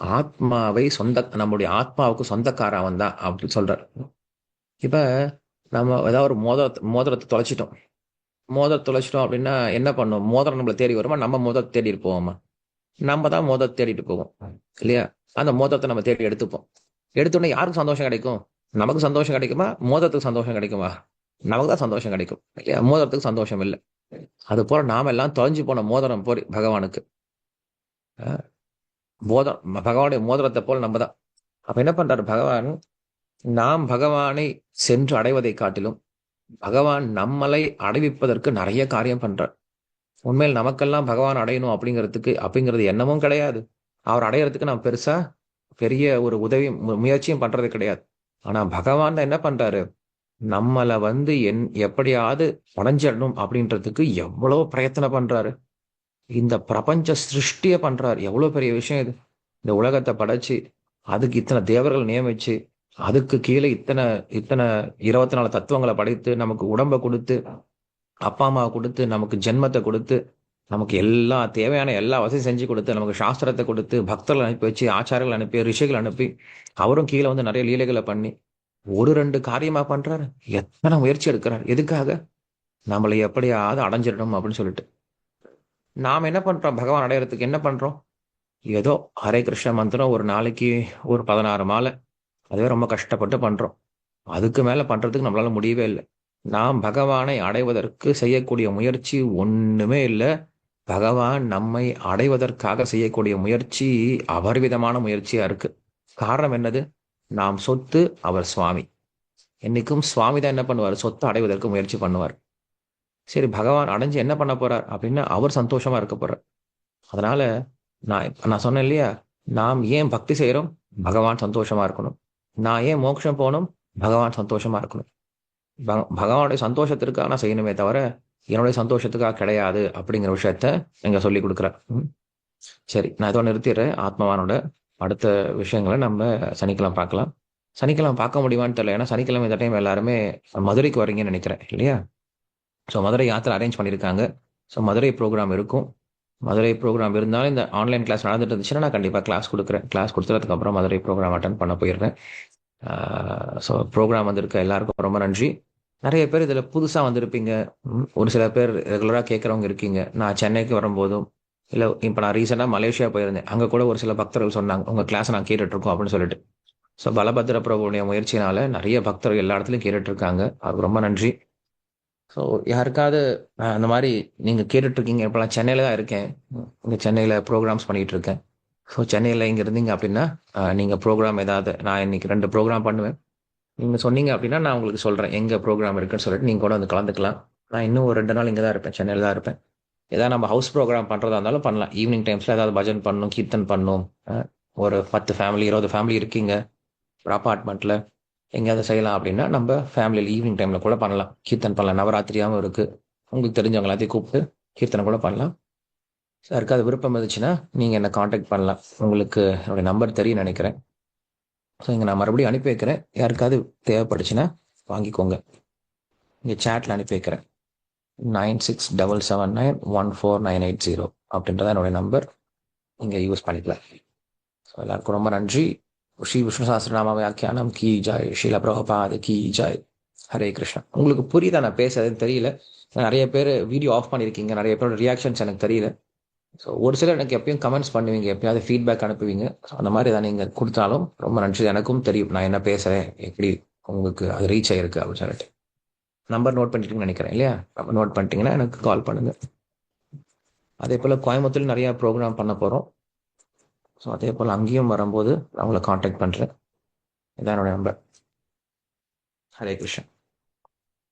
ஆத்மாவை சொந்த நம்முடைய ஆத்மாவுக்கு சொந்தக்கார அவன் தான் அப்படின்னு சொல்றார். இப்ப நம்ம ஏதாவது ஒரு மோதிர மோதிரத்தை தொலைச்சிட்டோம். மோதிரத்தை தொலைச்சிட்டோம் அப்படின்னா என்ன பண்ணும்? மோதிரம் நம்மளை தேடி வருமா? நம்ம மோதிரத்தை தேடிட்டு போவோமா? நம்ம தான் மோதிரத்தை தேடிட்டு போவோம். இல்லையா? அந்த மோதிரத்தை நம்ம தேடி எடுத்துப்போம். எடுத்தோடனே யாருக்கு சந்தோஷம் கிடைக்கும்? நமக்கு சந்தோஷம் கிடைக்குமா? மோதத்துக்கு சந்தோஷம் கிடைக்குமா? நமக்கு தான் சந்தோஷம் கிடைக்கும். இல்லையா? மோதிரத்துக்கு சந்தோஷம் இல்லை. அது போல நாம எல்லாம் தொலைஞ்சு போன மோதிரம் போரி பகவானுக்கு. போதம் பகவானுடைய மோதிரத்தை போல் நம்ம தான் அப்ப என்ன பண்றாரு பகவான்? நாம் பகவானை சென்று அடைவதை காட்டிலும் பகவான் நம்மளை அடைவிப்பதற்கு நிறைய காரியம் பண்றார். உண்மையில் நமக்கெல்லாம் பகவான் அடையணும் அப்படிங்கிறதுக்கு அப்படிங்கிறது எண்ணமும் கிடையாது. அவர் அடையிறதுக்கு நாம் பெருசா பெரிய ஒரு உதவி முயற்சியும் பண்றது கிடையாது. ஆனா பகவான் தான் என்ன பண்றாரு? நம்மளை வந்து என் எப்படியாவது படைஞ்சிடணும் அப்படின்றதுக்கு எவ்வளவு பிரயத்தனம் பண்றாரு. இந்த பிரபஞ்ச சிருஷ்டிய பண்றாரு. எவ்வளவு பெரிய விஷயம் இது. இந்த உலகத்தை படைச்சு அதுக்கு இத்தனை தேவர்கள் நியமிச்சு அதுக்கு கீழே இத்தனை இத்தனை இருபத்தி நாலு தத்துவங்களை படைத்து நமக்கு உடம்பை கொடுத்து அப்பா அம்மாவை கொடுத்து நமக்கு ஜென்மத்தை கொடுத்து நமக்கு எல்லா தேவையான எல்லா வசதியும் செஞ்சு கொடுத்து நமக்கு சாஸ்திரத்தை கொடுத்து பக்தர்கள் அனுப்பி வச்சு ஆச்சாரங்கள் அனுப்பி ரிஷிகள் அனுப்பி அவரும் கீழே வந்து நிறைய லீலைகளை பண்ணி ஒரு ரெண்டு காரியமா பண்றாரு. எத்தனை முயற்சி எடுக்கிறார்? எதுக்காக? நம்மளை எப்படியாவது அடைஞ்சிடணும் அப்படின்னு சொல்லிட்டு. நாம் என்ன பண்றோம்? பகவான் அடையிறதுக்கு என்ன பண்றோம்? ஏதோ ஹரே கிருஷ்ண மந்திரம் ஒரு நாளைக்கு ஒரு பதினாறு மாலை. அதுவே ரொம்ப கஷ்டப்பட்டு பண்றோம். அதுக்கு மேல பண்றதுக்கு நம்மளால முடியவே இல்லை. நாம் பகவானை அடைவதற்கு செய்யக்கூடிய முயற்சி ஒண்ணுமே இல்லை. பகவான் நம்மை அடைவதற்காக செய்யக்கூடிய முயற்சி அபரிவிதமான முயற்சியா இருக்கு. காரணம் என்னது? நாம் சொத்து அவர் சுவாமி. என்னைக்கும் சுவாமி தான் என்ன பண்ணுவார்? சொத்தை அடைவதற்கு முயற்சி பண்ணுவார். சரி பகவான் அடைஞ்சு என்ன பண்ண போறார் அப்படின்னா அவர் சந்தோஷமா இருக்க போறார். அதனால நான் நான் சொன்னேன் இல்லையா? நாம் ஏன் பக்தி செய்யறோம் பகவான் சந்தோஷமா இருக்கணும். நான் ஏன் மோட்சம் போகணும்? பகவான் சந்தோஷமா இருக்கணும். பகவானுடைய சந்தோஷத்திற்காக நான் செய்யணுமே தவிர என்னுடைய சந்தோஷத்துக்காக கிடையாது அப்படிங்கிற விஷயத்த எங்க சொல்லி கொடுக்குறேன் ம். சரி நான் இதோ நிறுத்திடுறேன். ஆத்மவானோட அடுத்த விஷயங்களை நம்ம சனிக்கிழமை பார்க்கலாம். சனிக்கிழமை பார்க்க முடியுமான்னு தெரியல. ஏன்னா சனிக்கிழமை இந்த டைம் எல்லாருமே மதுரைக்கு வரீங்கன்னு நினைக்கிறேன் இல்லையா? ஸோ மதுரை யாத்திரை அரேஞ்ச் பண்ணியிருக்காங்க. ஸோ மதுரை ப்ரோக்ராம் இருக்கும். மதுரை ப்ரோக்ராம் இருந்தாலும் இந்த ஆன்லைன் கிளாஸ் நடந்துட்டு இருந்துச்சுன்னா நான் கண்டிப்பாக கிளாஸ் கொடுக்குறேன். கிளாஸ் கொடுத்ததுக்கப்புறம் மதுரை ப்ரோக்ராம் அட்டன் பண்ண போயிடுறேன். ஸோ ப்ரோக்ராம் வந்திருக்க எல்லாருக்கும் ரொம்ப நன்றி. நிறைய பேர் இதில் புதுசாக வந்திருப்பீங்க. ஒரு சில பேர் ரெகுலராக கேட்குறவங்க இருக்கீங்க. நான் சென்னைக்கு வரும்போதும் இல்லை இப்போ நான் ரீசெண்டாக மலேசியா போயிருந்தேன். அங்கே கூட ஒரு சில பக்தர்கள் சொன்னாங்க உங்கள் கிளாஸ் நான் கேட்டுட்ருக்கோம் அப்படின்னு சொல்லிட்டு. ஸோ பலபத்திர பிரபுடைய முயற்சினால நிறைய பக்தர்கள் எல்லா இடத்துலையும் கேட்டுட்டு இருக்காங்க அதுக்கு ரொம்ப நன்றி. ஸோ யாருக்காவது அந்த மாதிரி நீங்கள் கேட்டுட்ருக்கீங்க. இப்போலாம் சென்னையில் தான் இருக்கேன். இங்கே சென்னையில் ப்ரோக்ராம்ஸ் பண்ணிகிட்டு இருக்கேன் ஸோ சென்னையில் இங்கே இருந்தீங்க அப்படின்னா நீங்கள் ப்ரோக்ராம் ஏதாவது நான் இன்னைக்கு ரெண்டு ப்ரோக்ராம் பண்ணுவேன். நீங்கள் சொன்னீங்க அப்படின்னா நான் உங்களுக்கு சொல்கிறேன் எங்கே ப்ரோக்ராம் இருக்குன்னு சொல்லிட்டு நீங்கள் கூட வந்து கலந்துக்கலாம். நான் இன்னும் ஒரு ரெண்டு நாள் இங்கே தான் இருப்பேன். சென்னையில் தான் இருப்பேன். ஏதாவது நம்ம ஹவுஸ் ப்ரோக்ராம் பண்ணுறதா இருந்தாலும் பண்ணலாம். ஈவினிங் டைம்ஸில் ஏதாவது பஜன் பண்ணும் கீர்த்தன் பண்ணும். ஒரு பத்து ஃபேமிலி இருபது ஃபேமிலி இருக்கீங்க. ஒரு அப்பார்ட்மெண்ட்டில் எங்கேயாவது செய்யலாம் அப்படின்னா நம்ம ஃபேமிலியில் ஈவினிங் டைமில் கூட பண்ணலாம். கீர்த்தன் பண்ணலாம். நவராத்திரியாகவும் இருக்குது உங்களுக்கு தெரிஞ்சவங்க எல்லாத்தையும் கூப்பிட்டு கீர்த்தனை கூட பண்ணலாம். சாருக்கு அது விருப்பம் இருந்துச்சுன்னா நீங்கள் என்னை காண்டாக்ட் பண்ணலாம். உங்களுக்கு என்னுடைய நம்பர் தெரியும் நினைக்கிறேன். ஸோ இங்கே நான் மறுபடியும் அனுப்பி வைக்கிறேன். யாருக்காவது தேவைப்படுச்சுன்னா வாங்கிக்கோங்க. இங்கே சேட்டில் அனுப்பி வைக்கிறேன். Nine six double seven nine one four nine eight zero அப்படின்றத என்னுடைய நம்பர் நீங்கள் யூஸ் பண்ணிக்கலாம். ஸோ எல்லாருக்கும் ரொம்ப நன்றி. ஸ்ரீ விஷ்ணு சாஸ்திரநாம வியாக்கியானம். கீ ஜாய். ஸ்ரீல பிரபபாத். கீ ஜாய். ஹரே கிருஷ்ணா. உங்களுக்கு புரியுதா நான் பேசுறதுன்னு தெரியல. நிறைய பேர் வீடியோ ஆஃப் பண்ணியிருக்கீங்க நிறைய பேரோட ரியாக்ஷன்ஸ் எனக்கு தெரியல. ஸோ ஒரு சிலர் எனக்கு எப்பயும் கமெண்ட்ஸ் பண்ணுவீங்க எப்பயாவது ஃபீட்பேக் அனுப்புவீங்க. ஸோ அந்த மாதிரி தான் நீங்கள் கொடுத்தாலும் ரொம்ப நன்றி. எனக்கும் தெரியும். நான் என்ன பேசுகிறேன் எப்படி உங்களுக்கு அது ரீச் ஆகிருக்கு அப்படின்னு சொல்லிட்டு. நம்பர் நோட் பண்ணிட்டீங்கன்னு நினைக்கிறேன் இல்லையா? நம்பர் நோட் பண்ணிட்டீங்கன்னா எனக்கு கால் பண்ணுங்கள் அதே போல் கோயம்புத்தூர் நிறையா ப்ரோக்ராம் பண்ண போகிறோம் ஸோ அதே போல் அங்கேயும் வரும்போது நான் உங்களை காண்டாக்ட் பண்ணுறேன் இதான் என்னோட நம்பர் ஹரே கிருஷ்ணன்